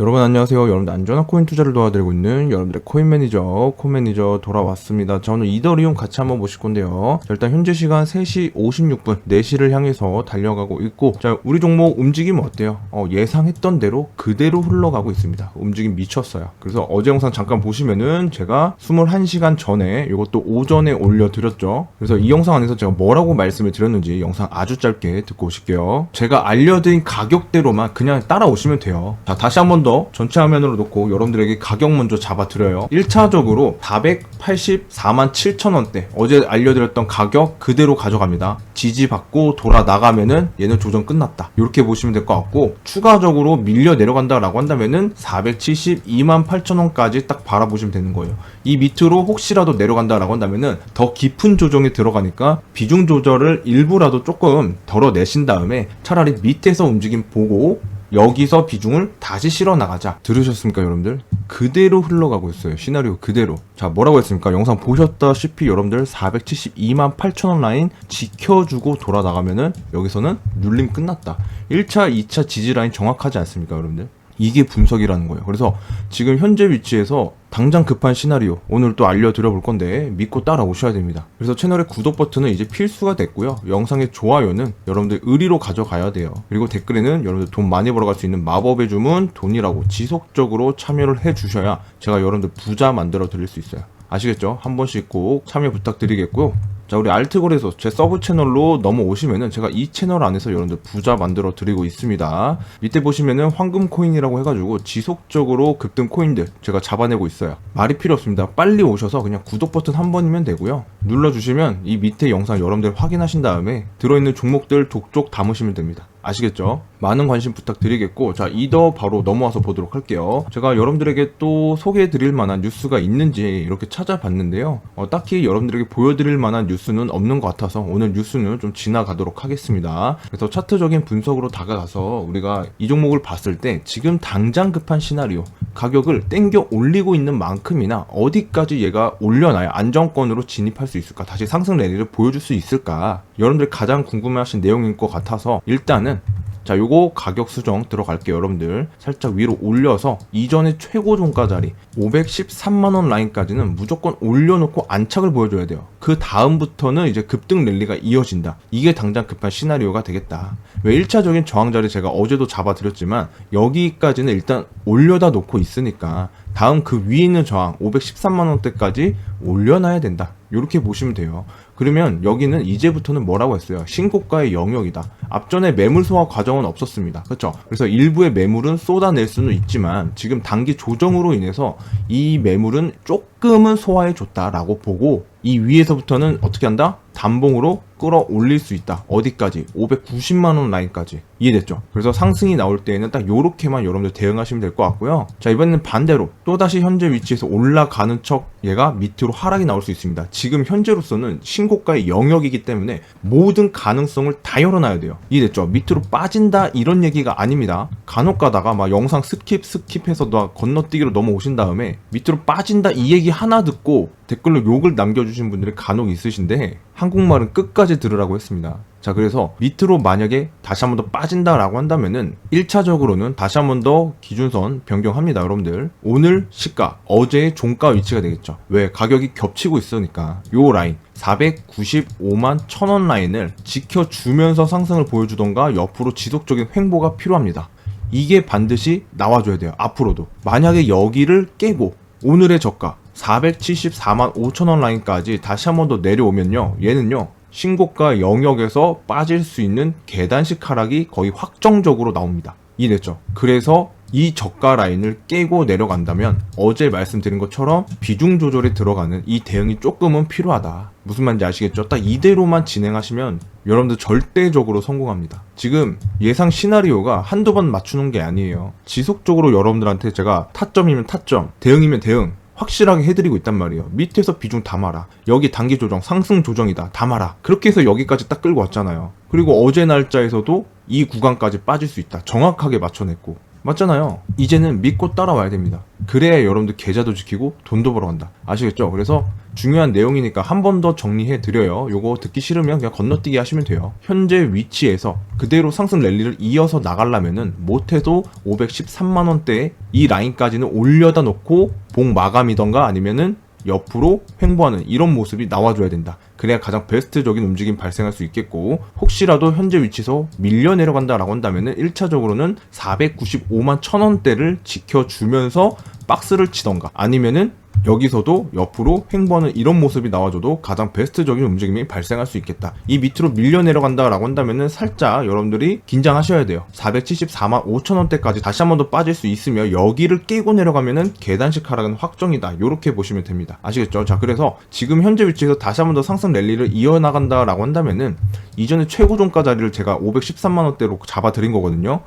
여러분 안녕하세요. 여러분들 안전한 코인 투자를 도와드리고 있는 여러분들의 코인 매니저, 코인 매니저 돌아왔습니다. 저는 이더리움 같이 한번 보실 건데요. 자, 일단 현재 시간 3시 56분, 4시를 향해서 달려가고 있고, 자, 우리 종목 움직임 어때요? 어, 예상했던 대로 그대로 흘러가고 있습니다. 움직임 미쳤어요. 그래서 어제 영상 잠깐 보시면은 제가 21시간 전에 이것도 오전에 올려드렸죠. 그래서 이 영상 안에서 제가 뭐라고 말씀을 드렸는지 영상 아주 짧게 듣고 오실게요. 제가 알려드린 가격대로만 그냥 따라오시면 돼요. 자, 다시 한번 더 전체 화면으로 놓고 여러분들에게 가격 먼저 잡아드려요. 1차적으로 484만 7천원대 어제 알려드렸던 가격 그대로 가져갑니다. 지지받고 돌아 나가면은 얘는 조정 끝났다. 이렇게 보시면 될 것 같고 추가적으로 밀려 내려간다 라고 한다면은 472만 8천원까지 딱 바라보시면 되는 거예요. 이 밑으로 혹시라도 내려간다 라고 한다면은 더 깊은 조정이 들어가니까 비중 조절을 일부라도 조금 덜어내신 다음에 차라리 밑에서 움직임 보고 여기서 비중을 다시 실어 나가자. 들으셨습니까, 여러분들? 그대로 흘러가고 있어요. 시나리오 그대로. 자, 뭐라고 했습니까? 영상 보셨다시피 여러분들 472만 8천원 라인 지켜주고 돌아 나가면은 여기서는 눌림 끝났다. 1차, 2차 지지 라인 정확하지 않습니까, 여러분들? 이게 분석이라는 거예요. 그래서 지금 현재 위치에서 당장 급한 시나리오 오늘 또 알려드려 볼 건데 믿고 따라오셔야 됩니다. 그래서 채널의 구독 버튼은 이제 필수가 됐고요. 영상의 좋아요는 여러분들 의리로 가져가야 돼요. 그리고 댓글에는 여러분들 돈 많이 벌어갈 수 있는 마법의 주문 돈이라고 지속적으로 참여를 해 주셔야 제가 여러분들 부자 만들어 드릴 수 있어요. 아시겠죠? 한 번씩 꼭 참여 부탁드리겠고요. 자, 우리 알트거래소 제 서브 채널로 넘어오시면은 제가 이 채널 안에서 여러분들 부자 만들어 드리고 있습니다. 밑에 보시면은 황금 코인이라고 해가지고 지속적으로 급등 코인들 제가 잡아내고 있어요. 말이 필요 없습니다. 빨리 오셔서 그냥 구독 버튼 한 번이면 되고요. 눌러주시면 이 밑에 영상 여러분들 확인하신 다음에 들어있는 종목들 족족 담으시면 됩니다. 아시겠죠? 많은 관심 부탁드리겠고 자 이더 바로 넘어와서 보도록 할게요. 제가 여러분들에게 또 소개해 드릴 만한 뉴스가 있는지 이렇게 찾아봤는데요. 어, 딱히 여러분들에게 보여드릴 만한 뉴스는 없는 것 같아서 오늘 뉴스는 좀 지나가도록 하겠습니다. 그래서 차트적인 분석으로 다가가서 우리가 이 종목을 봤을 때 지금 당장 급한 시나리오 가격을 땡겨 올리고 있는 만큼이나 어디까지 얘가 올려놔야 안정권으로 진입할 수 있을까 다시 상승 랠리를 보여줄 수 있을까 여러분들 가장 궁금해하신 내용인 것 같아서 일단은 자, 요거 가격 수정 들어갈게요, 여러분들. 살짝 위로 올려서 이전의 최고 종가 자리 513만원 라인까지는 무조건 올려놓고 안착을 보여줘야 돼요. 그 다음부터는 이제 급등 랠리가 이어진다. 이게 당장 급한 시나리오가 되겠다. 왜 1차적인 저항 자리 제가 어제도 잡아드렸지만 여기까지는 일단 올려다 놓고 있으니까 다음 그 위에 있는 저항 513만원대까지 올려놔야 된다. 이렇게 보시면 돼요. 그러면 여기는 이제부터는 뭐라고 했어요? 신고가의 영역이다. 앞전에 매물 소화 과정은 없었습니다. 그렇죠? 그래서 일부의 매물은 쏟아낼 수는 있지만 지금 단기 조정으로 인해서 이 매물은 조금은 소화해 줬다라고 보고 이 위에서부터는 어떻게 한다? 단봉으로 끌어올릴 수 있다. 어디까지? 590만원 라인까지. 이해됐죠? 그래서 상승이 나올 때에는 딱 요렇게만 여러분들 대응하시면 될 것 같고요. 자, 이번에는 반대로 또다시 현재 위치에서 올라가는 척 얘가 밑으로 하락이 나올 수 있습니다. 지금 현재로서는 신고가의 영역이기 때문에 모든 가능성을 다 열어놔야 돼요. 이해됐죠? 밑으로 빠진다 이런 얘기가 아닙니다. 간혹 가다가 막 영상 스킵 스킵해서 나 건너뛰기로 넘어오신 다음에 밑으로 빠진다 이 얘기 하나 듣고 댓글로 욕을 남겨주신 분들이 간혹 있으신데 한국말은 끝까지 들으라고 했습니다. 자, 그래서 밑으로 만약에 다시 한 번 더 빠진다라고 한다면은 1차적으로는 다시 한 번 더 기준선 변경합니다, 여러분들. 오늘 시가, 어제의 종가 위치가 되겠죠. 왜? 가격이 겹치고 있으니까. 요 라인. 495만 1000원 라인을 지켜주면서 상승을 보여주던가 옆으로 지속적인 횡보가 필요합니다. 이게 반드시 나와줘야 돼요. 앞으로도. 만약에 여기를 깨고 오늘의 저가 474만 5천원 라인까지 다시 한 번 더 내려오면요. 얘는요. 신고가 영역에서 빠질 수 있는 계단식 하락이 거의 확정적으로 나옵니다. 이해됐죠? 그래서 이 저가 라인을 깨고 내려간다면 어제 말씀드린 것처럼 비중 조절에 들어가는 이 대응이 조금은 필요하다. 무슨 말인지 아시겠죠? 딱 이대로만 진행하시면 여러분들 절대적으로 성공합니다. 지금 예상 시나리오가 한두 번 맞추는 게 아니에요. 지속적으로 여러분들한테 제가 타점이면 타점, 대응이면 대응, 확실하게 해드리고 있단 말이에요. 밑에서 비중 담아라. 여기 단기 조정, 상승 조정이다. 담아라. 그렇게 해서 여기까지 딱 끌고 왔잖아요. 그리고 어제 날짜에서도 이 구간까지 빠질 수 있다. 정확하게 맞춰냈고. 맞잖아요. 이제는 믿고 따라와야 됩니다. 그래야 여러분들 계좌도 지키고 돈도 벌어간다. 아시겠죠? 그래서 중요한 내용이니까 한 번 더 정리해 드려요. 요거 듣기 싫으면 그냥 건너뛰기 하시면 돼요. 현재 위치에서 그대로 상승 랠리를 이어서 나가려면은 못해도 513만 원대 이 라인까지는 올려다 놓고 봉 마감이던가 아니면은 옆으로 횡보하는 이런 모습이 나와줘야 된다. 그래야 가장 베스트적인 움직임 발생할 수 있겠고 혹시라도 현재 위치에서 밀려 내려간다라고 한다면은 1차적으로는 495만 천 원대를 지켜주면서 박스를 치던가 아니면은 여기서도 옆으로 횡보하는 이런 모습이 나와줘도 가장 베스트적인 움직임이 발생할 수 있겠다. 이 밑으로 밀려 내려간다라고 한다면은 살짝 여러분들이 긴장하셔야 돼요. 474만 5천 원대까지 다시 한 번 더 빠질 수 있으며 여기를 깨고 내려가면은 계단식 하락은 확정이다. 이렇게 보시면 됩니다. 아시겠죠? 자, 그래서 지금 현재 위치에서 다시 한 번 더 상승 랠리를 이어나간다라고 한다면은 이전에 최고 종가 자리를 제가 513만 원대로 잡아드린 거거든요.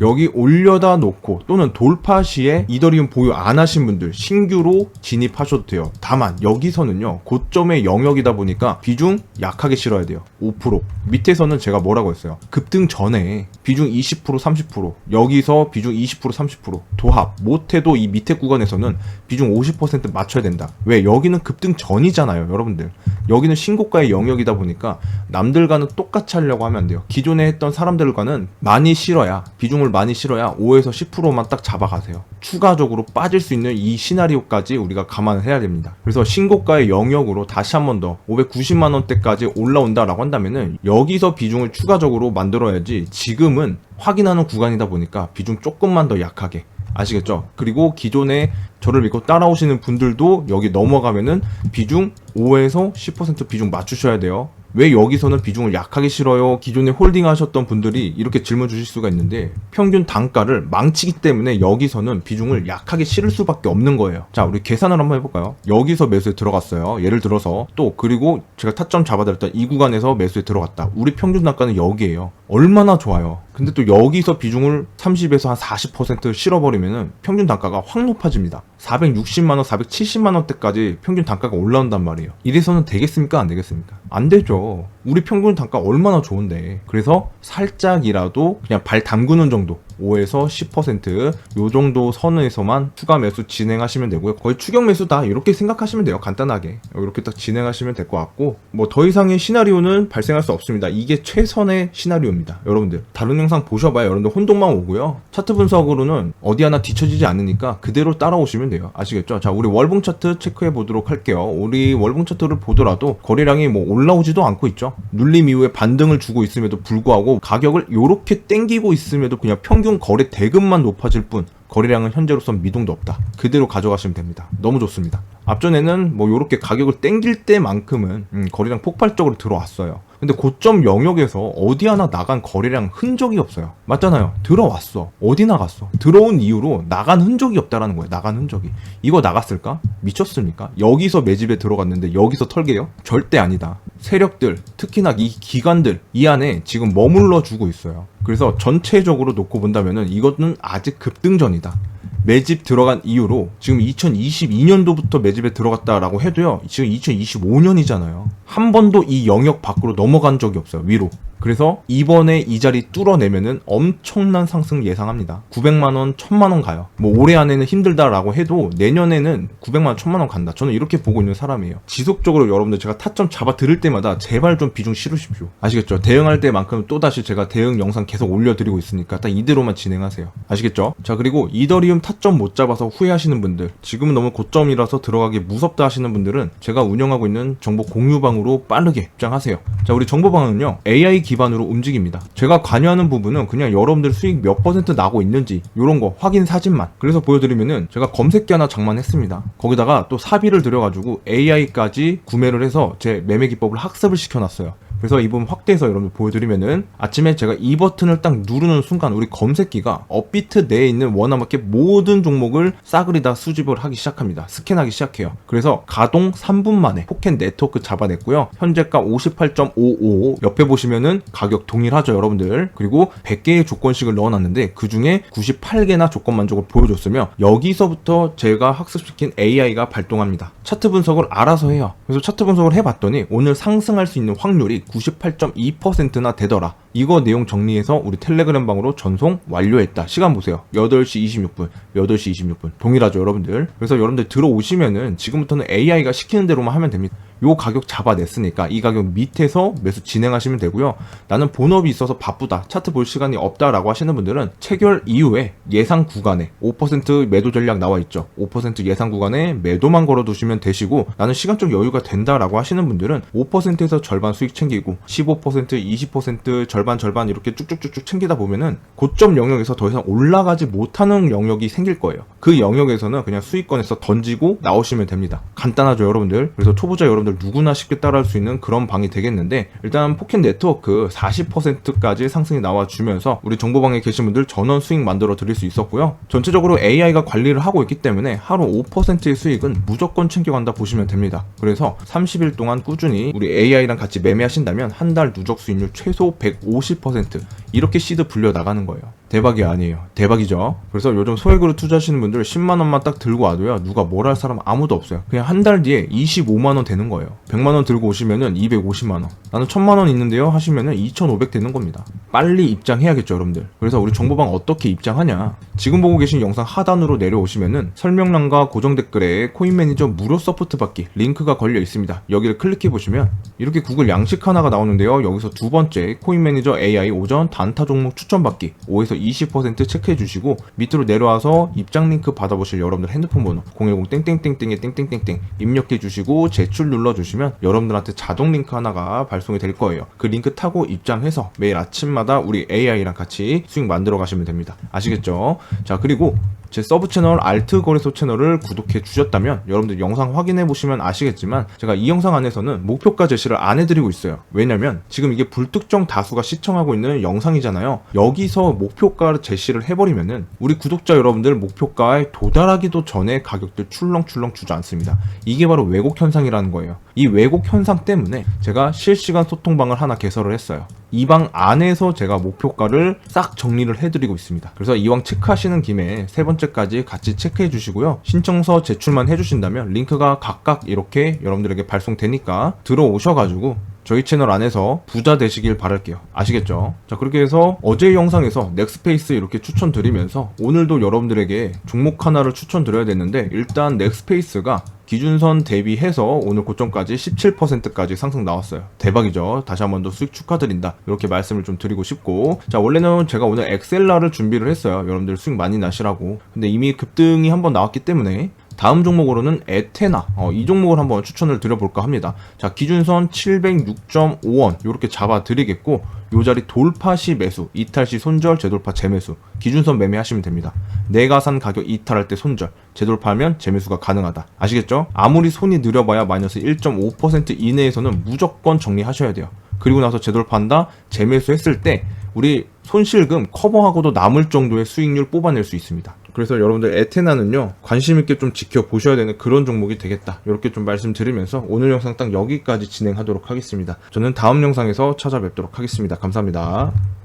여기 올려다 놓고 또는 돌파 시에 이더리움 보유 안 하신 분들 신규로 진입하셔도 돼요. 다만 여기서는요 고점의 영역이다 보니까 비중 약하게 실어야 돼요. 5% 밑에서는 제가 뭐라고 했어요. 급등 전에 비중 20% 30% 여기서 비중 20% 30% 도합 못해도 이 밑에 구간에서는 비중 50% 맞춰야 된다. 왜 여기는 급등 전이잖아요, 여러분들. 여기는 신고가의 영역이다 보니까 남들과는 똑같이 하려고 하면 안 돼요. 기존에 했던 사람들과는 많이 실어야 비중을 많이 실어야 5에서 10%만 딱 잡아가세요. 추가적으로 빠질 수 있는 이 시나리오까지 우리가 감안을 해야 됩니다. 그래서 신고가의 영역으로 다시 한 번 더 590만 원대까지 올라온다라고 한다면은 여기서 비중을 추가적으로 만들어야지 지금은 확인하는 구간이다 보니까 비중 조금만 더 약하게 아시겠죠? 그리고 기존에 저를 믿고 따라오시는 분들도 여기 넘어가면은 비중 5에서 10% 비중 맞추셔야 돼요. 왜 여기서는 비중을 약하게 실어요? 기존에 홀딩 하셨던 분들이 이렇게 질문 주실 수가 있는데 평균 단가를 망치기 때문에 여기서는 비중을 약하게 실을 수밖에 없는 거예요. 자, 우리 계산을 한번 해볼까요? 여기서 매수에 들어갔어요. 예를 들어서 또 그리고 제가 타점 잡아드렸던 이 구간에서 매수에 들어갔다. 우리 평균 단가는 여기에요. 얼마나 좋아요. 근데 또 여기서 비중을 30에서 한 40% 실어버리면은 평균 단가가 확 높아집니다. 460만원, 470만원대까지 평균 단가가 올라온단 말이에요. 이래서는 되겠습니까? 안 되겠습니까? 안 되죠. 우리 평균 단가 얼마나 좋은데. 그래서 살짝이라도 그냥 발 담그는 정도. 5에서 10%요 정도 선에서만 추가 매수 진행하시면 되고요. 거의 추격 매수다 이렇게 생각하시면 돼요. 간단하게 이렇게 딱 진행하시면 될 것 같고 뭐 더 이상의 시나리오는 발생할 수 없습니다. 이게 최선의 시나리오입니다. 여러분들 다른 영상 보셔봐요. 여러분들 혼동만 오고요. 차트 분석으로는 어디 하나 뒤처지지 않으니까 그대로 따라오시면 돼요. 아시겠죠? 자 우리 월봉 차트 체크해 보도록 할게요. 우리 월봉 차트를 보더라도 거래량이 뭐 올라오지도 않고 있죠. 눌림 이후에 반등을 주고 있음에도 불구하고 가격을 이렇게 땡기고 있음에도 그냥 평균 거래 대금만 높아질 뿐 거래량은 현재로선 미동도 없다. 그대로 가져가시면 됩니다. 너무 좋습니다. 앞전에는 뭐 이렇게 가격을 땡길 때만큼은 음, 거래량 폭발적으로 들어왔어요. 근데 고점 영역에서 어디 하나 나간 거래량 흔적이 없어요. 맞잖아요. 들어왔어. 어디 나갔어? 들어온 이후로 나간 흔적이 없다라는 거예요. 나간 흔적이. 이거 나갔을까? 미쳤습니까? 여기서 매집에 들어갔는데 여기서 털게요? 절대 아니다. 세력들, 특히나 이 기관들 이 안에 지금 머물러 주고 있어요. 그래서 전체적으로 놓고 본다면은 이것은 아직 급등전이다. 매집 들어간 이후로 지금 2022년도부터 매집에 들어갔다라고 해도요. 지금 2025년이잖아요. 한 번도 이 영역 밖으로 넘어간 적이 없어요. 위로. 그래서 이번에 이 자리 뚫어내면은 엄청난 상승 예상합니다. 900만 원, 1000만 원 가요. 뭐 올해 안에는 힘들다라고 해도 내년에는 900만 원, 1000만 원 간다. 저는 이렇게 보고 있는 사람이에요. 지속적으로 여러분들 제가 타점 잡아 드릴 때마다 제발 좀 비중 실으십시오. 아시겠죠? 대응할 때만큼 또 다시 제가 대응 영상 계속 올려드리고 있으니까 딱 이대로만 진행하세요. 아시겠죠? 자 그리고 이더리움 타점 못 잡아서 후회하시는 분들, 지금은 너무 고점이라서 들어가기 무섭다 하시는 분들은 제가 운영하고 있는 정보 공유방으로 빠르게 입장하세요. 자 우리 정보방은요 AI 기반으로 움직입니다. 제가 관여하는 부분은 그냥 여러분들 수익 몇 퍼센트 나고 있는지 이런 거 확인 사진만 그래서 보여드리면은 제가 검색기 하나 장만했습니다. 거기다가 또 사비를 들여가지고 AI까지 구매를 해서 제 매매 기법을 학습을 시켜놨어요. 그래서 이 부분 확대해서 여러분들 보여드리면은 아침에 제가 이 버튼을 딱 누르는 순간 우리 검색기가 업비트 내에 있는 원화마켓 모든 종목을 싸그리 다 수집을 하기 시작합니다. 스캔하기 시작해요. 그래서 가동 3분 만에 포켓 네트워크 잡아냈고요. 현재가 58.55 옆에 보시면은 가격 동일하죠 여러분들. 그리고 100개의 조건식을 넣어놨는데 그 중에 98개나 조건 만족을 보여줬으며 여기서부터 제가 학습시킨 AI가 발동합니다. 차트 분석을 알아서 해요. 그래서 차트 분석을 해봤더니 오늘 상승할 수 있는 확률이 98.2%나 되더라. 이거 내용 정리해서 우리 텔레그램 방으로 전송 완료했다. 시간 보세요. 8시 26분, 8시 26분. 동일하죠, 여러분들. 그래서 여러분들 들어오시면은 지금부터는 AI가 시키는 대로만 하면 됩니다. 요 가격 잡아냈으니까 이 가격 밑에서 매수 진행하시면 되고요. 나는 본업이 있어서 바쁘다. 차트 볼 시간이 없다라고 하시는 분들은 체결 이후에 예상 구간에 5% 매도 전략 나와 있죠. 5% 예상 구간에 매도만 걸어 두시면 되시고 나는 시간적 여유가 된다라고 하시는 분들은 5%에서 절반 수익 챙기고 15% 20% 절반 절반 이렇게 쭉쭉쭉쭉 챙기다 보면은 고점 영역에서 더 이상 올라가지 못하는 영역이 생길 거예요. 그 영역에서는 그냥 수익권에서 던지고 나오시면 됩니다. 간단하죠, 여러분들. 그래서 초보자 여러분들 누구나 쉽게 따라할 수 있는 그런 방이 되겠는데 일단 포켓 네트워크 40%까지 상승이 나와주면서 우리 정보방에 계신 분들 전원 수익 만들어 드릴 수 있었고요. 전체적으로 AI가 관리를 하고 있기 때문에 하루 5%의 수익은 무조건 챙겨간다 보시면 됩니다. 그래서 30일 동안 꾸준히 우리 AI랑 같이 매매하신다면 한 달 누적 수익률 최소 150% 이렇게 시드 불려 나가는 거예요. 대박이 아니에요. 대박이죠. 그래서 요즘 소액으로 투자하시는 분들 10만 원만 딱 들고 와도요. 누가 뭘 할 사람 아무도 없어요. 그냥 한 달 뒤에 25만 원 되는 거예요. 100만 원 들고 오시면은 250만 원. 나는 1000만 원 있는데요 하시면은 2500 되는 겁니다. 빨리 입장해야겠죠, 여러분들. 그래서 우리 정보방 어떻게 입장하냐? 지금 보고 계신 영상 하단으로 내려오시면은 설명란과 고정 댓글에 코인 매니저 무료 서포트 받기 링크가 걸려 있습니다. 여기를 클릭해 보시면 이렇게 구글 양식 하나가 나오는데요. 여기서 두 번째 코인 매니저 AI 오전 단타 종목 추천 받기 5에서 20% 체크해 주시고 밑으로 내려와서 입장 링크 받아보실 여러분들 핸드폰 번호 010 땡땡땡땡에 땡땡땡땡 입력해 주시고 제출 눌러 주시면 여러분들한테 자동 링크 하나가 발송이 될 거예요. 그 링크 타고 입장해서 매일 아침마다 우리 AI랑 같이 수익 만들어 가시면 됩니다. 아시겠죠? 자 그리고 제 서브 채널 알트 거래소 채널을 구독해 주셨다면 여러분들 영상 확인해 보시면 아시겠지만 제가 이 영상 안에서는 목표가 제시를 안 해드리고 있어요. 왜냐면 지금 이게 불특정 다수가 시청하고 있는 영상이잖아요. 여기서 목표가 제시를 해버리면은 우리 구독자 여러분들 목표가에 도달하기도 전에 가격들 출렁출렁 주지 않습니다. 이게 바로 왜곡 현상이라는 거예요. 이 왜곡 현상 때문에 제가 실시간 소통방을 하나 개설을 했어요. 이 방 안에서 제가 목표가를 싹 정리를 해드리고 있습니다. 그래서 이왕 체크하시는 김에 세 번째까지 같이 체크해 주시고요. 신청서 제출만 해주신다면 링크가 각각 이렇게 여러분들에게 발송되니까 들어오셔가지고 저희 채널 안에서 부자 되시길 바랄게요. 아시겠죠? 자, 그렇게 해서 어제 영상에서 넥스페이스 이렇게 추천드리면서 오늘도 여러분들에게 종목 하나를 추천드려야 되는데 일단 넥스페이스가 기준선 대비해서 오늘 고점까지 17%까지 상승 나왔어요. 대박이죠. 다시 한 번 더 수익 축하드린다. 이렇게 말씀을 좀 드리고 싶고. 자, 원래는 제가 오늘 엑셀라를 준비를 했어요. 여러분들 수익 많이 나시라고. 근데 이미 급등이 한 번 나왔기 때문에 다음 종목으로는 에테나 어, 이 종목을 한번 추천을 드려볼까 합니다. 자 기준선 706.5원 이렇게 잡아 드리겠고 요 자리 돌파 시 매수, 이탈 시 손절, 재돌파 재매수 기준선 매매하시면 됩니다. 내가 산 가격 이탈할 때 손절, 재돌파하면 재매수가 가능하다. 아시겠죠? 아무리 손이 느려봐야 마이너스 1.5% 이내에서는 무조건 정리하셔야 돼요. 그리고 나서 재돌파한다, 재매수했을 때 우리 손실금 커버하고도 남을 정도의 수익률 뽑아낼 수 있습니다. 그래서 여러분들 에테나는요 관심 있게 좀 지켜보셔야 되는 그런 종목이 되겠다. 이렇게 좀 말씀드리면서 오늘 영상 딱 여기까지 진행하도록 하겠습니다. 저는 다음 영상에서 찾아뵙도록 하겠습니다. 감사합니다